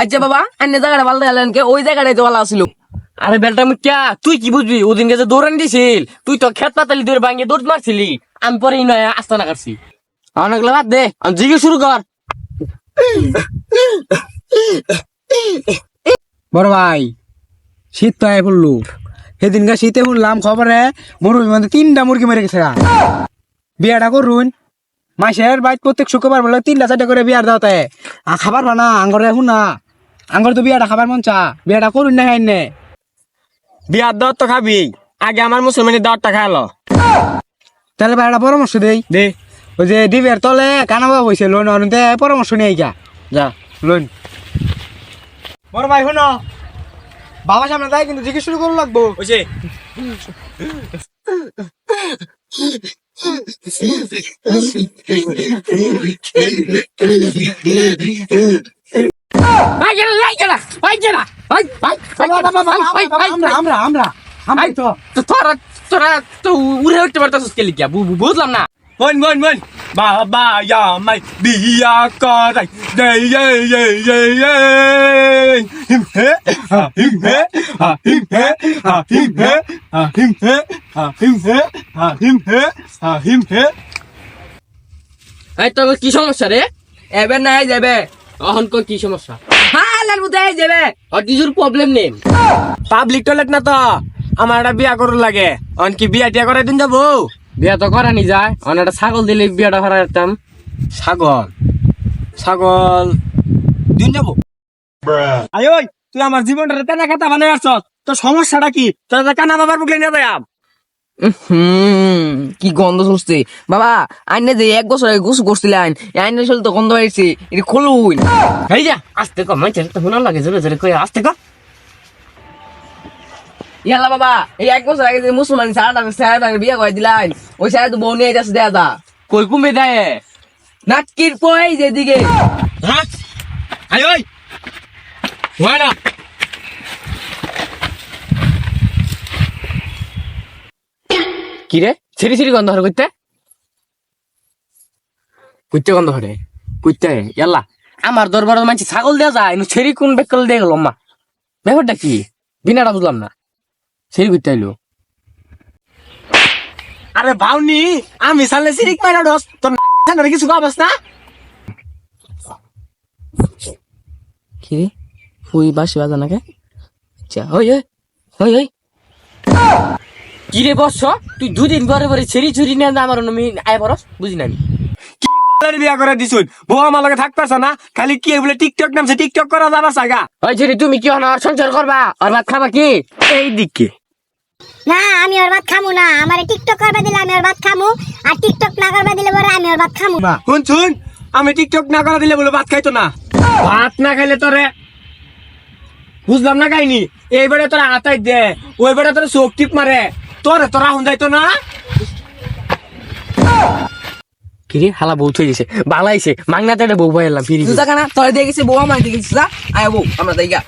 আচ্ছা বাবা অন্য জায়গাটা ভালো দেখালেন কে ওই জায়গাটাই তো ভালো আসলো আরে বেলটা মুখ্যা তুই কি বুঝবি? ওদিনকে যে দৌড়ান দিছিল। তুই তো খেত পাতালি দৌড় ভাঙিয়ে দৌড় মারছিলি। আমি পরে নয় আস্তা না কাটছি অনেকগুলো বাদ দে আমি জিজ্ঞেস শুরু কর। বড় ভাই শীত তো আয় পড়ল। সেদিনকার শীতে শুনলাম খবরে মুরগি মানে তিনটা মুরগি মেরে গেছে গা। বিয়াটা করুন। মাসের বাইক প্রত্যেক শুক্রবার বলে তিনটা চারটা করে বিয়ার দাওতে আর খাবার বানা আঙ্গরে শুন। না আঙ্গর তো বিয়াটা খাবার মন চা। বিয়াটা করুন না খাই নে। বিয়ার দাওয়াত তো খাবি। আগে আমার মুসলমানের দাওয়াতটা খাইলো তাহলে ভাই একটা পরামর্শ দেই। দে। ওই যে ডিবের তলে কানাবা বসে লোন অনতে পরামর্শ নিয়ে গা যা। লোন বড় ভাই শুনো। বাবা সামনে তাই কিন্তু জিজ্ঞেস শুরু করুন লাগবো। বুঝে ভাই আমরা আমরা আমরা তো তোরা তোরা তো উড়ে উঠতে পারতো বুঝলাম না বোন বোন বন বাবা ইয়া বিয়া করাই দে ইয়ে ইয়ে ইয়ে ইয়ে হিম হে হিম হে হিম হে হিম হে হিম হে হিম হে হিম হে হিম হে এই তোর কি সমস্যা রে এবার না এই যাবে অহন কো কি সমস্যা হালার মধ্যে যাবে আর কিছুর প্রবলেম নেই পাবলিক টয়লেট না তো আমার একটা বিয়া করুন লাগে। অন কি বিয়া টিয়া করে দিন যাব। বিয়া তো করা নি যায়। অন একটা ছাগল দিলে বিয়াটা করা যেতাম ছাগল? ছাগল দিন যাব। আয় ওই তুই আমার জীবনটা তেনা খাতা বানাই আসছ তোর সমস্যাটা কি? তোর কানা বাবার বুকলে নিয়ে হুম কি গন্ধ শুনছে। বাবা আইনে যে এক বছর আগে গোসু করছিলেন আইনে চলে তো গন্ধ হয়েছে এটা খুলুন। এই যা আস্তে কর মাইছে তো হুনার লাগে জোরে জোরে কই আস্তে কর ইয়ালা বাবা এই এক বছর আগে যে মুসলমান সারাটা সারাটা বিয়ে করে দিলেন ওই সারা তো বউ নিয়ে যাচ্ছে দেয়া দা কই কুমে দেয়? নাটকির পয় যেদিকে হ্যাঁ? আয় ওই। হয় না। কি রে? ছিরি ছিরি গন্ধ হরে কইতে? কইতে গন্ধ হরে? কইতে ইয়াল্লা আমার দরবারের মানছি ছাগল দেয়া যায় ছেড়ি কোন বেকল দিয়ে গেল মা। ব্যাপারটা কি? বিনাটা বুঝলাম না। কইতে আইলো আরে ভাউনি আমি সালে সিরিক মারা ডস তোর না কিছু গাবাস না। কি রে? ফুই বাসি বাজা নাকি? আচ্ছা ওই ওই ওই ওই কি রে বস তুই দুদিন পরে পরে ছেড়ি ছুরি নিয়ে আমার আমি আয় বরস বুঝি না আমি বালের বিয়া করে দিছুন? বউ আমার লগে থাকতেছ না? খালি কি বলে টিকটক নামছে টিকটক করা যাবার সাগা ওই ছেড়ি তুমি কি হন আর সংসার করবা? আর ভাত খাবা কি? এই দিকে না আমি ওর ভাত খামু না। আমার টিকটক করবে দিলে আমি ওর ভাত খামু আর টিকটক না করবে দিলে পরে আমি ওর ভাত খামু। না শুন শুন আমি টিকটক না করা দিলে বলে ভাত খাইতো না। ভাত না খাইলে তোরে বুঝলাম না কাহিনি? এই বেড়ে তোরা হাতাই দে ওই বেড়ে তোরা চোখ টিপ মারে। তোরে তোরা হুন যাইতো না? কি রে হালা বউ থই দিছে বালাইছে মাংনাতে বউ পাইলাম ফিরি তুই জানা তোর দিয়ে গেছি বউ আমার দিয়ে গেছিস আয় বউ আমরা গা।